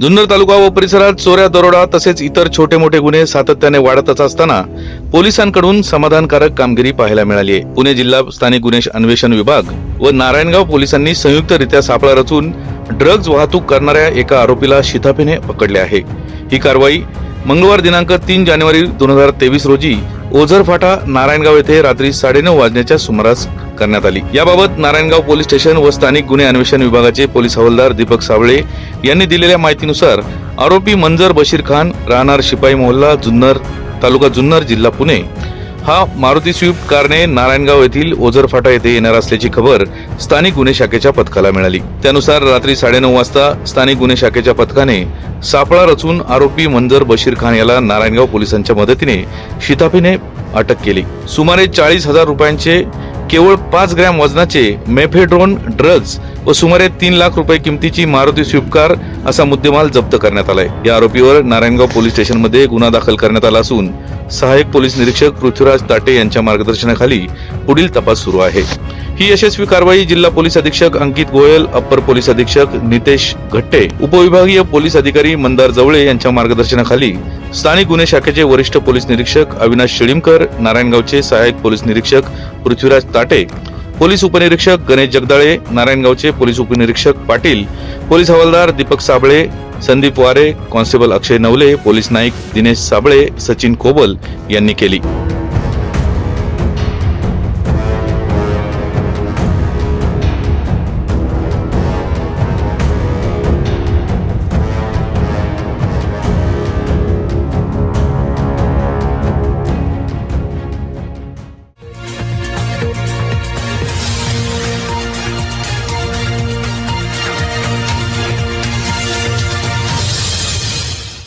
जुन्नर तालुका व परिसरात चोऱ्या दरोडा तसेच इतर छोटे मोठे गुन्हे सातत्याने वाढतच असताना पोलिसांकडून समाधानकारक कामगिरी पाहायला मिळाली आहे. पुणे जिल्हा स्थानिक गुन्हे अन्वेषण विभाग व नारायणगाव पोलिसांनी संयुक्तरित्या सापळा रचून ड्रग्ज वाहतूक करणाऱ्या एका आरोपीला शिताफीने पकडले आहे. ही कारवाई मंगळवार दिनांक तीन जानेवारी दोन हजार तेवीस रोजी ओझर फाटा नारायणगाव येथे रात्री साडेनऊ वाजण्याच्या सुमारास करण्यात आली. याबाबत नारायणगाव पोलीस स्टेशन व स्थानिक गुन्हे अन्वेषण विभागाचे पोलीस हवालदार दीपक सावळे यांनी दिलेल्या माहितीनुसार आरोपी मंजर बशीर खान राहणार शिपाई मोहल्ला जुन्नर तालुका जुन्नर जिल्हा पुणे. हा मारुती स्विफ्ट कारने नारायणगाव येथील ओझर फाटा येथे येणार असल्याची खबर स्थानिक गुन्हे शाखेच्या पथकाला मिळाली. त्यानुसार रात्री साडेनऊ वाजता स्थानिक गुन्हे शाखेच्या पथकाने सापळा रचून आरोपी मंजर बशीर खान याला नारायणगाव पोलिसांच्या मदतीने शिताफीने अटक केली. सुमारे चाळीस हजार रुपयांचे केवळ पाच ग्रॅम वजनाचे मेफेड्रोन ड्रग्ज व सुमारे तीन लाख रुपये किमतीची मारुती स्विफ्ट कार असा मुद्देमाल जप्त करण्यात आलाय. या आरोपीवर नारायणगाव पोलीस स्टेशनमध्ये गुन्हा दाखल करण्यात आला असून सहाय्यक पोलीस निरीक्षक पृथ्वीराज ताटे यांच्या मार्गदर्शनाखाली पुढील तपास सुरू आहे. ही यशस्वी कारवाई जिल्हा पोलीस अधीक्षक अंकित गोयल अप्पर पोलीस अधीक्षक नितेश घट्टे उपविभागीय पोलीस अधिकारी मंदार जवळे यांच्या मार्गदर्शनाखाली स्थानिक गुन्हे शाखेचे वरिष्ठ पोलीस निरीक्षक अविनाश शिळीमकर नारायणगावचे सहाय्यक पोलीस निरीक्षक पृथ्वीराज ताटे पोलीस उपनिरीक्षक गणेश जगदाळे नारायणगावचे पोलीस उपनिरीक्षक पाटील पोलीस हवालदार दीपक साबळे संदीप वारे कॉन्स्टेबल अक्षय नवले पोलीस नाईक दिनेश साबळे सचिन कोबल यांनी केली.